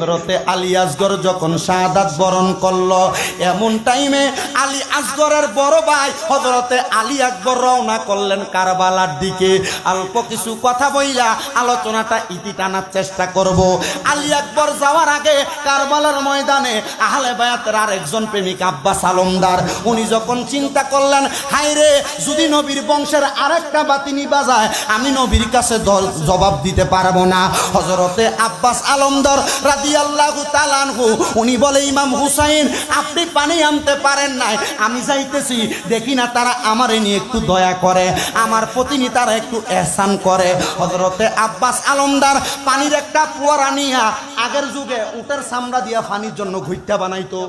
হজরতে আলী আসগর যখন শাহাদাত বরণ করল, এমন টাইমে আলী আসগরের বড় ভাই হজরতে আলী আকবর রওনা করলেন কারবালার দিকে। অল্প কিছু কথা বইলা আলোচনাটা ইতি টানার চেষ্টা করব। আলী আকবর যাওয়ার আগে কারবালার ময়দানে আহলে বায়াতের আরেকজন প্রেমিক আব্বাস আলমদার, উনি যখন চিন্তা করলেন, হায় রে, যদি নবীর বংশের আরেকটা বাতিনি বাজায়, আমি নবীর কাছে জবাব দিতে পারব না। হজরতে আব্বাস আলমদার রাদি উনি বলে, ইমাম হুসাইন, আপনি পানি আনতে পারেন নাই। আমি যাইতেছি, দেখি না তারা আমারে নিয়ে একটু দয়া করে, আমার পতিনি তারা একটু এহসান করে। হজরতে আব্বাস আলমদার পানির একটা পুয়ারা নিয়া আগের যুগে উটের চামড়া দিয়া পানির জন্য ঘুইটা বানাইতো।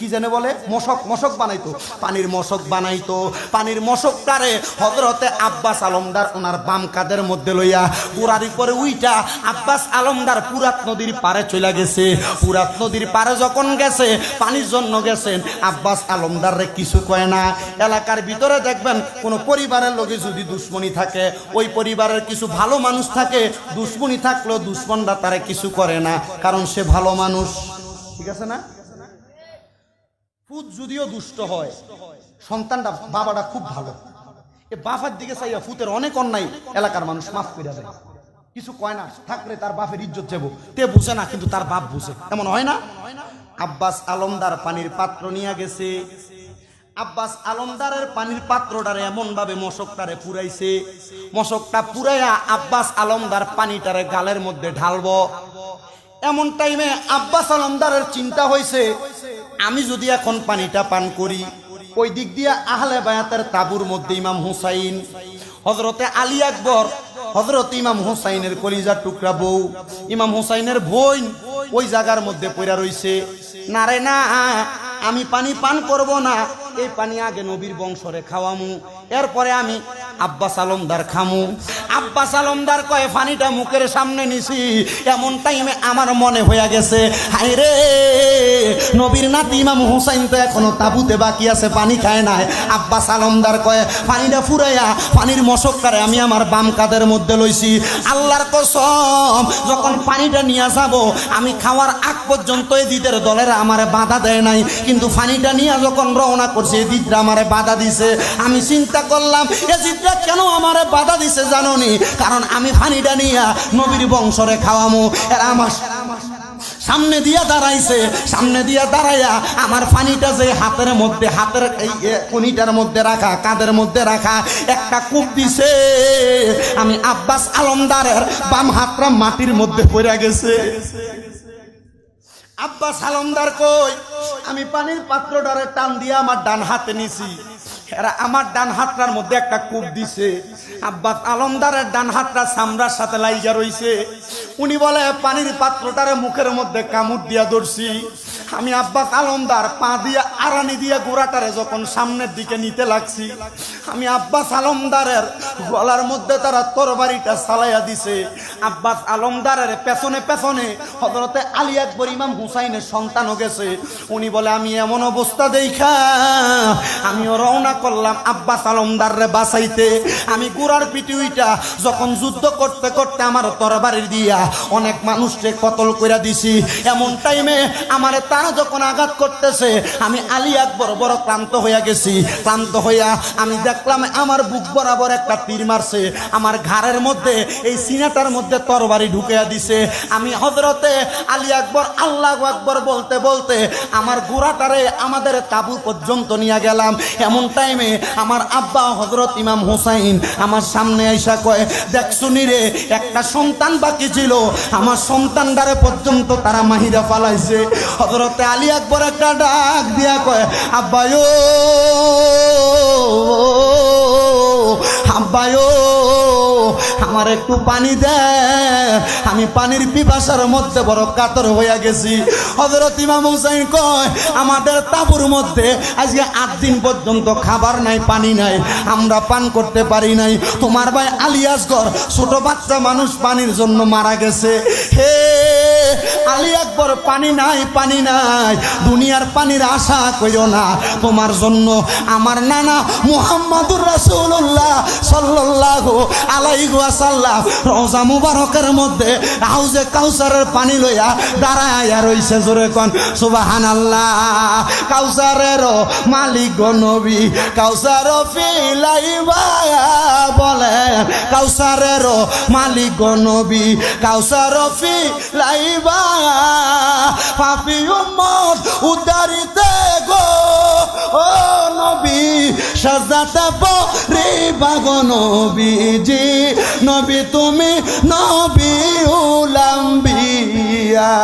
কি জানে বলে? মশক মশক বানাইতো। পানির মশক বানাইতো। পানির মশক মশকটারে হজরতে আব্বাস আলমদার ওনার বাম কাদের মধ্যে লইয়া পুরারি পরে উইটা আব্বাস আলমদার পুরাত নদীর পারে চলে গেছে। পুরাত নদীর পারে যখন গেছে, পানির জন্য গেছেন। আব্বাস আলমদার রে কিছু কয় না। এলাকার ভিতরে দেখবেন কোন পরিবারের লোকে যদি দুশ্মনী থাকে, ওই পরিবারের কিছু ভালো মানুষ থাকে, দুশ্মনী থাকলেও দুশ্মনরা তারে কিছু করে না, কারণ সে ভালো মানুষ। ঠিক আছে না? ফুদ যদিও দুষ্ট হয়, সন্তানটা বাবাটা খুব ভালো। এ বাফার দিকে চাইয়া ফুতের অনেক অন্যায় এলাকার মানুষ মাফ করে দেয়। কিছু কয় না থাকলে তার বাপের ইজ্জত যাব তে বুঝে না, কিন্তু তার বাপ বুঝে। এমন হয় না? আব্বাস আলমদার পানির পাত্র নিয়ে গেছে। আব্বাস আলমদারের পানির পাত্রটারে এমন ভাবে মশকটারে পুরাইছে। মশকটা পুরাইয়া আব্বাস আলমদার পানিটারে গালের মধ্যে ঢালব। এমন টাইমে আব্বাস আলমদারের চিন্তা হয়েছে আমি যদি এখন পানিটা পান করি, ওই দিক দিয়ে আহলে বায়াতের তাবুর মধ্যে ইমাম হুসাইন হজরতে আলী আকবর হজরত ইমাম হুসাইনের কলিজার টুকরা বউ, ইমাম হুসাইনের বোন, ওই জায়গার মধ্যে পড়া রইছে। না রে না, আমি পানি পান করব না, এই পানি আগে নবীর বংশরে খাওয়ামু, এরপরে আমি আব্বাস আলমদার খামু। আব্বাস আলমদার কয়ে পানিটা মুখের সামনে নিছি, এমন টাইমে আমার মনে হয়ে গেছে হাই রে! নবীর নাতি ইমাম হুসাইন তো এখনও তাবুতে বাকি আছে, পানি খায় নাই। আব্বাস আলমদার কয়ে, পানিটা ফুরাইয়া, পানির মশকটারে আমি আমার বাম কাদের মধ্যে লইছি। আল্লাহর কসম, যখন পানিটা নিয়ে যাব, আমি খাওয়ার আগ পর্যন্ত এই দিদের দলেরা আমারে বাধা দেয় নাই। কিন্তু পানিটা নিয়ে যখন রওনা করছে এই দিদরা আমারে বাধা দিছে। আমি চিন্তা করলাম এ দিদরা কেন আমারে বাধা দিছে জানোনি? কারণ আমি পানিটা নিয়ে নবীর বংশরে খাওয়ামু। এরা আমার সামনে দিয়া দাঁড়াইছে, সামনে দিয়া দাঁড়াইয়া আমার পানিটা যে হাতের মধ্যে, হাতের এই কনিটার মধ্যে রাখা, কাঁধের মধ্যে রাখা, একটা কূপ দিছে। আমি আব্বাস আলমদারের বাম হাতটা মাটির মধ্যে পড়ে গেছে। আব্বাস আলমদার কই? আমি পানির পাত্রটারে টান দিয়ে আমার ডান হাতে নিছি। আমার ডান হাতটার মধ্যে একটা কূপ দিছে। আব্বাস আলমদারের ডান হাতটা সামরার সাথে লাইজা রইছে। উনি বলে, পানির পাত্রটারে মুখের মধ্যে কামড় দিয়া ধরছি। আমি আব্বাস আলমদার পা দিয়া আরানি দিয়া গোড়াটারে যখন সামনের দিকে নিতে লাগছি, আমি আব্বাস আলমদারের গলার মধ্যে তারা তরবারিটা সালাইয়া দিছে। আব্বাস আলমদারের পেছনে পেছনে হজরতে আলী আকবর, ইমাম হুসাইনের সন্তানও গেছে। উনি বলে, আমি এমন অবস্থা দেখা। আমিও রওনা করলাম আব্বাস আলমদার রে বাঁচাইতে। আমি গুড়ার পিটুইটা যখন যুদ্ধ করতে করতে আমার তরবারি দিয়া অনেক মানুষকে কতল করে দিছি। এমন টাইমে আমার তারা যখন আঘাত করতেছে, আমি আলী আকবর বড় ক্লান্ত হইয়া গেছি। ক্লান্ত হইয়া আমি দেখলাম আমার বুক বরাবর একটা তীর মারছে। আমার ঘাড়ের মধ্যে, এই সিনাটার মধ্যে তরবারি ঢুকিয়া দিছে। আমি হজরতে আলী আকবর আল্লাহ আকবর বলতে বলতে আমার গোড়াটারে আমাদের তাবু পর্যন্ত নিয়ে গেলাম। এমন টাইমে আমার আব্বা হজরত ইমাম হুসাইন আমার সামনে আইসা কয়, দেখ শুনি রে, একটা সন্তান বাকি ছিল। আমার সন্তানটারে পর্যন্ত তারা মাহিরা ফালাইছে। হজরতে আলী আকবর একটা ডাক দিয়া কয়, আব্বায়ো আব্বায়ো, আমার একটু পানি দে। আমি পানির পিপাসার মধ্যে বড় কাতর হইয়া গেছি। হজরত ইমাম হুসাইন কয়, আমাদের তাবুর মধ্যে আজকে আট দিন পর্যন্ত খাবার নাই, পানি নাই। আমরা পান করতে পারি নাই। তোমার ভাই আলিয়াসগর ছোট বাচ্চা মানুষ পানির জন্য মারা গেছে। হে আলী একবার পানি নাই পানি নাই। দুনিয়ার পানির আশা কইও না। তোমার জন্য আমার নানা মুহাম্মাদুর রাসূলুল্লাহ সাল্লাল্লাহু আলাইহি ওয়াসাল্লাম রওজা মুবারকের মধ্যে হাউজে কাউসারের পানি লইয়া দাঁড়ায়া রইছে জোরে কোন, সুবহানাল্লাহ। কাউসারের মালিক নবী, কাউসার ফিলাইবা বলেন। কাউসারের মালিক নবী, কাউসার ফিলাইবা পাপি উম্মত উদারিতে গো ও নবী সাজাতে পরে বাগো নবীজি। নবী তুমি নবী উলাম্বিয়া